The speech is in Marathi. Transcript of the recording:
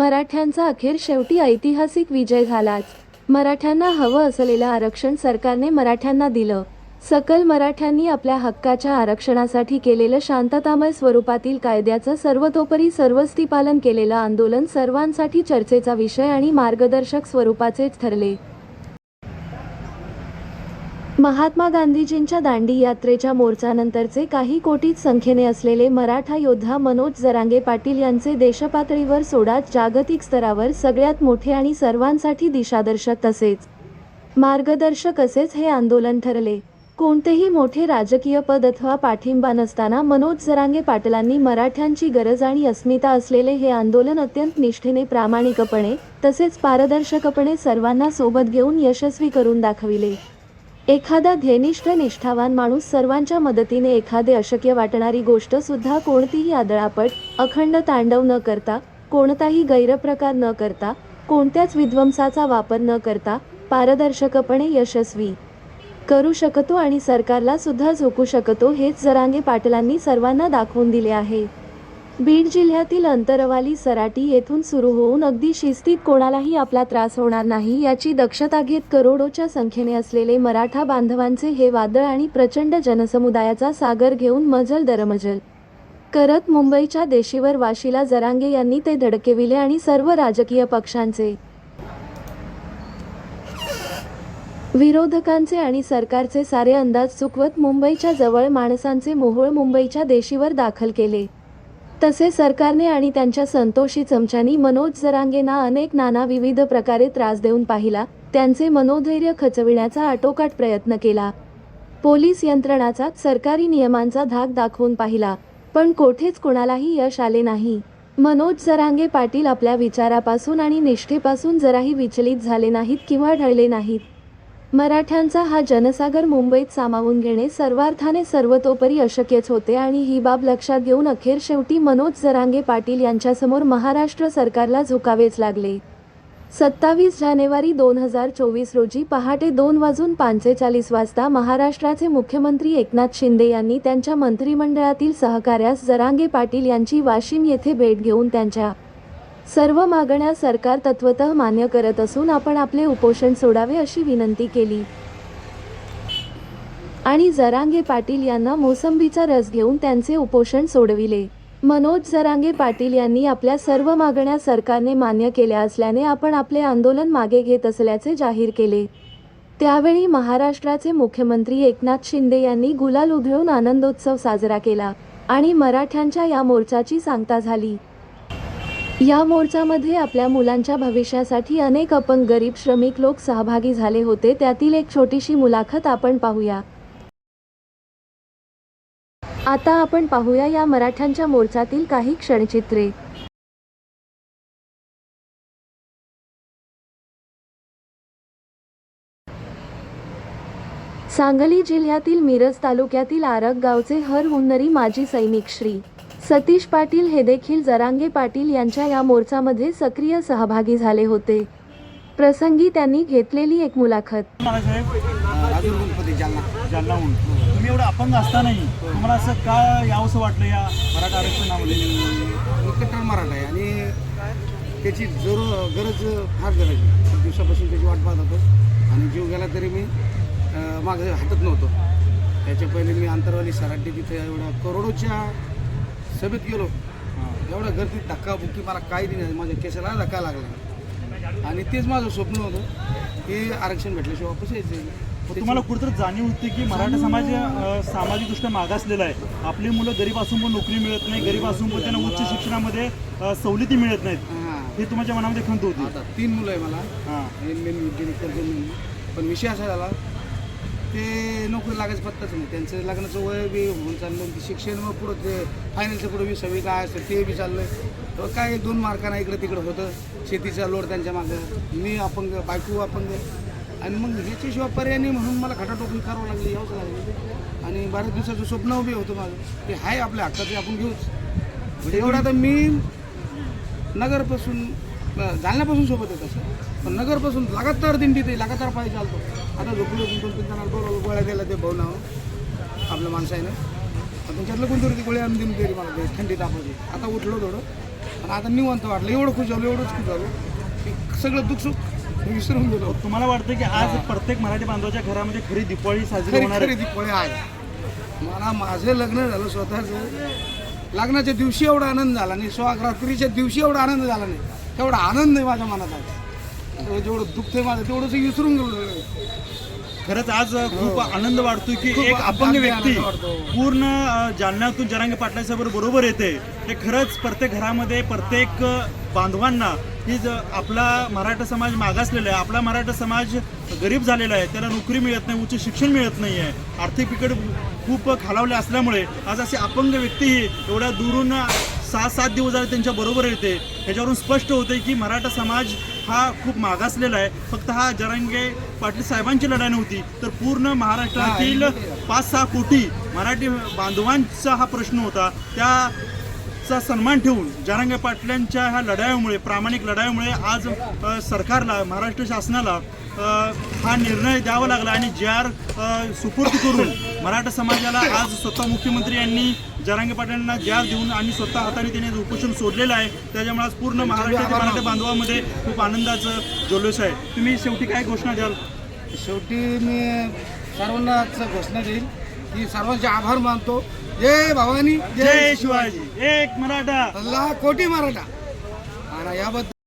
मराठ्यांचा अखेर शेवटी ऐतिहासिक विजय झालाच. मराठ्यांना हवं असलेलं आरक्षण सरकारने मराठ्यांना दिलं. सकल मराठ्यांनी आपल्या हक्काच्या आरक्षणासाठी केलेलं शांततामय स्वरूपातील कायद्याचं सर्वतोपरी सर्वस्ती पालन केलेलं आंदोलन सर्वांसाठी चर्चेचा विषय आणि मार्गदर्शक स्वरूपाचेच ठरले. महात्मा गांधीजींच्या दांडी यात्रेच्या मोर्चानंतरचे काही कोटीत संख्येने असलेले मराठा योद्धा मनोज जरांगे पाटील यांचे देशपातळीवर सोडात जागतिक स्तरावर सगळ्यात मोठे आणि सर्वांसाठी दिशादर्शक तसेच मार्गदर्शक असेच हे आंदोलन ठरले. कोणतेही मोठे राजकीय पद अथवा पाठिंबा नसताना मनोज जरांगे पाटलांनी मराठ्यांची गरज आणि अस्मिता असलेले हे आंदोलन अत्यंत निष्ठेने प्रामाणिकपणे तसेच पारदर्शकपणे सर्वांना सोबत घेऊन यशस्वी करून दाखविले. एखादा ध्येनिष्ठ निष्ठावान माणूस सर्वांच्या मदतीने एखादे अशक्य वाटणारी गोष्ट सुद्धा कोणतीही आदळापट अखंड तांडव न करता कोणताही गैरप्रकार न करता कोणत्याच विध्वंसाचा वापर न करता पारदर्शकपणे यशस्वी करू शकतो आणि सरकारला सुद्धा झोकू शकतो हेच जरांगे पाटलांनी सर्वांना दाखवून दिले आहे. बीड जिल्ह्यातील अंतरवाली सराटी येथून सुरू होऊन अगदी शिस्तीत कोणालाही आपला त्रास होणार नाही याची दक्षता घेत करोडोच्या संख्येने असलेले मराठा बांधवांचे हे वादळ आणि प्रचंड जनसमुदायाचा सागर घेऊन मजल दरमजल. करत मुंबईच्या देशीवर वाशीला जरांगे यांनी ते धडकेविले आणि सर्व राजकीय पक्षांचे विरोधकांचे आणि सरकारचे सारे अंदाज चुकवत मुंबईच्या जवळ माणसांचे मोहोळ मुंबईच्या देशीवर दाखल केले. तसे सरकारने आणि त्यांच्या संतोषी चमच्यांनी मनोज जरांगेंना अनेक नाना विविध प्रकारे त्रास देऊन पाहिला. त्यांचे मनोधैर्य खचविण्याचा आटोकाट प्रयत्न केला. पोलीस यंत्रणाचा सरकारी नियमांचा धाक दाखवून पाहिला. पण कोठेच कोणालाही यश आले नाही. मनोज जरांगे पाटील आपल्या विचारापासून आणि निष्ठेपासून जराही विचलित झाले नाहीत किंवा ढळले नाहीत. मराठ्यांचा हा जनसागर मुंबईत सामावून घेणे सर्वार्थाने सर्वतोपरी अशक्यच होते आणि ही बाब लक्षात घेऊन अखेर शेवटी मनोज जरांगे पाटील यांच्यासमोर महाराष्ट्र सरकारला झुकावेच लागले. सत्तावीस जानेवारी दोन हजार चोवीस रोजी पहाटे दोन वाजून पंचेचाळीस वाजता महाराष्ट्राचे मुख्यमंत्री एकनाथ शिंदे यांनी त्यांच्या मंत्रिमंडळातील सहकार्यास जरांगे पाटील यांची वाशिम येथे भेट घेऊन त्यांच्या सर्व मागण्या सरकार तत्वत मान्य करत असून आपण आपले उपोषण सोडावे अशी विनंती केली. आणि जरांगे पाटील यांना मोसंबीचा रस घेऊन त्यांचे उपोषण सोडविले. मनोज जरांगे पाटील यांनी आपल्या सर्व मागण्या सरकारने मान्य केल्या असल्याने आपण आपले आंदोलन मागे घेत असल्याचे जाहीर केले. त्यावेळी महाराष्ट्राचे मुख्यमंत्री एकनाथ शिंदे यांनी गुलाल उधळून आनंदोत्सव साजरा केला आणि मराठ्यांच्या या मोर्चाची सांगता झाली. या मोर्चामध्ये आपल्या मुलांच्या भविष्यासाठी अनेक अपंग गरीब श्रमिक लोक सहभागी झाले होते. त्यातील एक छोटीशी मुलाखत आपण पाहूया. आता आपण पाहूया या मराठ्यांच्या मोर्चातील काही क्षणचित्रे. सांगली जिल्ह्यातील मिरज तालुक्यातील आरग गावचे हर हुन्नरी माजी सैनिक श्री. सतीश पाटील हे देखील जरांगे पाटील यांच्या या मोर्चामध्ये सक्रिय सहभागी झाले होते. प्रसंगी त्यांनी घेतलेली एक मुलाखत. तुम्ही एवढं अपंग असतानाही तुम्हाला असं का यावंसं वाटलं या मराठा आरक्षणामध्ये? मी कट्टर मराठा आहे आणि त्याची जरूर गरज फार गरज आहे. दिवसापासून त्याची वाट पाहत होतो. आणि जीव गेला तरी मी मागं हटत नव्हतो. त्याच्या पहिले मी आंतरवाली सराटी तिथे एवढ्या करोडोच्या सभेत गेलो. एवढ्या गर्दीत धक्काबुक्की मला काही नाही. माझ्या केसाला धक्का लागला. आणि तेच माझं स्वप्न होतं की आरक्षण भेटल्याशिवाय वापस यायचं तुम्हाला कुठेतरी जाणीव होती की मराठा समाज सामाजिकदृष्ट्या मागासलेला आहे. आपली मुलं गरीब असून पण नोकरी मिळत नाही. गरीब असून पण त्यांना उच्च शिक्षणामध्ये सवलती मिळत नाहीत. हां. तुमच्या मनामध्ये खंत होती. आता तीन मुलं आहे मला. हां. पण विषय असा झाला ते नोकरी लागायचं पत्ताच नाही. त्यांचं लग्नाचं वय बी होऊन चाललं शिक्षण मग पुढं ते फायनलचं पुढं विसावी काय असतं ते बी चाललं तर काय दोन मार्कांना इकडं तिकडं होतं. शेतीचा लोड त्यांच्या मागं मी अपंग बायको अपंग. आणि मग ह्याच्याशिवाय पर्याय नाही म्हणून मला खटाटोपी करावं लागली यावंच लागली आणि बऱ्याच दिवसाचं स्वप्न उभी होतं माझं. ते आहे आपल्या हक्काचे आपण घेऊच. म्हणजे एवढं आता मी नगरपासून अं, जालन्यापासून सोबत आहे तसं. पण नगरपासून लगातार दिंडी ते लगातार पाहिजे चालतो. आता झोपलो दोन तीन जणांना बोलावलं गोळ्या दिल्या ते भाऊ नाव आपल्या माणसानं त्यांच्यातलं कोणतरी ती गोळ्या आणून दिली तरी मला ते थंडी तापायची आता उठलो थोडं. पण आता निवांत वाटलं. एवढं खुश झालो एवढंच खुश झालो. की सगळं दुःख सुख विसरून गेलो. तुम्हाला वाटतं की आज प्रत्येक मराठी बांधवाच्या घरामध्ये खरी दिवाळी साजरी खरी होणार खरी आहे दिवाळी आहे. मला माझं लग्न झालं स्वतःच. लग्नाच्या दिवशी एवढा आनंद झाला नाही. स्वागरात्रीच्या दिवशी एवढा आनंद झाला नाही. तेवढा आनंद आहे माझ्या मनात तेव्हा जेवढं दुःख माझं तेवढंच विसरून गेलो खरंच आज खूप आनंद वाटतो की एक अपंग व्यक्ती. पूर्ण जालन्यातून जरांगे पाटलाच्या बरोबर येते. हे खरंच प्रत्येक घरामध्ये प्रत्येक बांधवांना ज आपला मराठा समाज मागासलेला आहे. आपला मराठा समाज गरीब झालेला आहे. त्याला नोकरी मिळत नाही उच्च शिक्षण मिळत नाही आहे. आर्थिक बिकट खूप खालावले असल्यामुळे आज असे अपंग व्यक्तीही एवढ्या दुरून सहा सात दिवस झाले त्यांच्या बरोबर येते. ह्याच्यावरून स्पष्ट होते की मराठा समाज हा खूप मागासलेला आहे. फक्त हा जरांगे पाटील साहेबांची लढाई नव्हती तर पूर्ण महाराष्ट्रातील पाच सहा कोटी मराठी बांधवांचा हा प्रश्न होता. त्याचा सन्मान ठेवून जरांगे पाटलांच्या ह्या लढाईमुळे प्रामाणिक लढाईमुळे आज सरकारला महाराष्ट्र शासनाला हा निर्णय द्यावा लागला आणि जे आर सुपूर्द करून मराठा समाजाला आज स्वतः मुख्यमंत्री यांनी जरांगे पाटलांना जे आर देऊन आणि स्वतः हाताने त्याने उपोषण सोडलेलं आहे त्याच्यामुळे आज पूर्ण महाराष्ट्रातील मराठा बांधवामध्ये खूप आनंदाचं जल्लोष आहे. तुम्ही शेवटी काय घोषणा द्याल? शेवटी मी सर्वांनाच घोषणा देईल की सर्वांचे आभार मानतो. जय भवानी जय शिवाजी. एक मराठा. कोटी मराठा. आणि याबद्दल